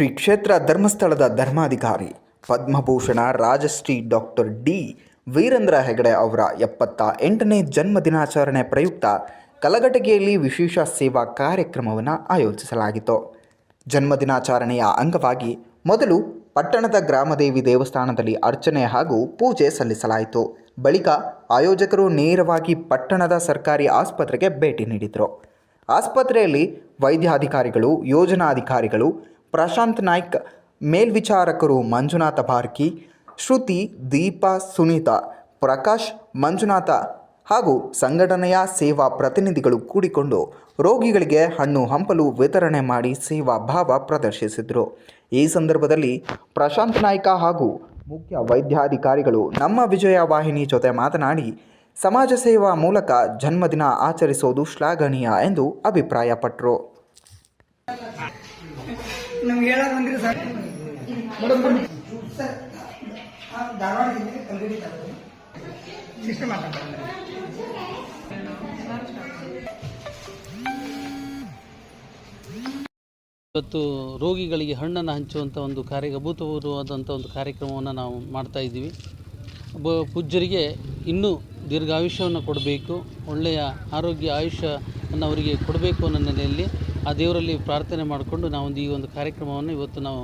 ಶ್ರೀ ಕ್ಷೇತ್ರ ಧರ್ಮಸ್ಥಳದ ಧರ್ಮಾಧಿಕಾರಿ ಪದ್ಮಭೂಷಣ ರಾಜಶ್ರೀ ಡಾಕ್ಟರ್ ಡಿ ವೀರೇಂದ್ರ ಹೆಗಡೆ ಅವರ ಎಪ್ಪತ್ತ ಎಂಟನೇ ಜನ್ಮ ದಿನಾಚರಣೆ ಪ್ರಯುಕ್ತ ಕಲಘಟಗಿಯಲ್ಲಿ ವಿಶೇಷ ಸೇವಾ ಕಾರ್ಯಕ್ರಮವನ್ನು ಆಯೋಜಿಸಲಾಗಿತ್ತು. ಜನ್ಮದಿನಾಚರಣೆಯ ಅಂಗವಾಗಿ ಮೊದಲು ಪಟ್ಟಣದ ಗ್ರಾಮದೇವಿ ದೇವಸ್ಥಾನದಲ್ಲಿ ಅರ್ಚನೆ ಹಾಗೂ ಪೂಜೆ ಸಲ್ಲಿಸಲಾಯಿತು. ಬಳಿಕ ಆಯೋಜಕರು ನೇರವಾಗಿ ಪಟ್ಟಣದ ಸರ್ಕಾರಿ ಆಸ್ಪತ್ರೆಗೆ ಭೇಟಿ ನೀಡಿದರು. ಆಸ್ಪತ್ರೆಯಲ್ಲಿ ವೈದ್ಯಾಧಿಕಾರಿಗಳು, ಯೋಜನಾಧಿಕಾರಿಗಳು ಪ್ರಶಾಂತ್ ನಾಯ್ಕ್, ಮೇಲ್ವಿಚಾರಕರು ಮಂಜುನಾಥ ಭಾರ್ಕಿ, ಶ್ರುತಿ, ದೀಪಾ, ಸುನೀತಾ, ಪ್ರಕಾಶ್, ಮಂಜುನಾಥ ಹಾಗೂ ಸಂಘಟನೆಯ ಸೇವಾ ಪ್ರತಿನಿಧಿಗಳು ಕೂಡಿಕೊಂಡು ರೋಗಿಗಳಿಗೆ ಹಣ್ಣು ಹಂಪಲು ವಿತರಣೆ ಮಾಡಿ ಸೇವಾ ಭಾವ ಪ್ರದರ್ಶಿಸಿದರು. ಈ ಸಂದರ್ಭದಲ್ಲಿ ಪ್ರಶಾಂತ್ ನಾಯ್ಕ ಹಾಗೂ ಮುಖ್ಯ ವೈದ್ಯಾಧಿಕಾರಿಗಳು ನಮ್ಮ ವಿಜಯ ವಾಹಿನಿ ಜೊತೆ ಮಾತನಾಡಿ, ಸಮಾಜ ಸೇವಾ ಮೂಲಕ ಜನ್ಮದಿನ ಆಚರಿಸೋದು ಶ್ಲಾಘನೀಯ ಎಂದು ಅಭಿಪ್ರಾಯಪಟ್ಟರು ನಮ್ಗೆ ಹೇಳಕ್ ಬಂದಿರಿ ಸರ್. ಸರ್ ಕಲಗಡಿ ತಾಲೂಕು ಮಾತಾಡ್ತಾರೆ ಇವತ್ತು ರೋಗಿಗಳಿಗೆ ಹಣ್ಣನ್ನು ಹಂಚುವಂಥ ಒಂದು ಕಾರ್ಯ ಅಭೂತಪೂರ್ವವಾದಂಥ ಒಂದು ಕಾರ್ಯಕ್ರಮವನ್ನು ನಾವು ಮಾಡ್ತಾ ಇದ್ದೀವಿ. ಒಬ್ಬ ಪೂಜ್ಯರಿಗೆ ಇನ್ನೂ ದೀರ್ಘಾಯುಷ್ಯವನ್ನು ಕೊಡಬೇಕು ಒಳ್ಳೆಯ ಆರೋಗ್ಯ ಆಯುಷ್ಯವನ್ನು ಅವರಿಗೆ ಕೊಡಬೇಕು ಅನ್ನೋ ನೆಲೆಯಲ್ಲಿ ಆ ದೇವರಲ್ಲಿ ಪ್ರಾರ್ಥನೆ ಮಾಡಿಕೊಂಡು ನಾವೊಂದು ಈ ಒಂದು ಕಾರ್ಯಕ್ರಮವನ್ನು ಇವತ್ತು ನಾವು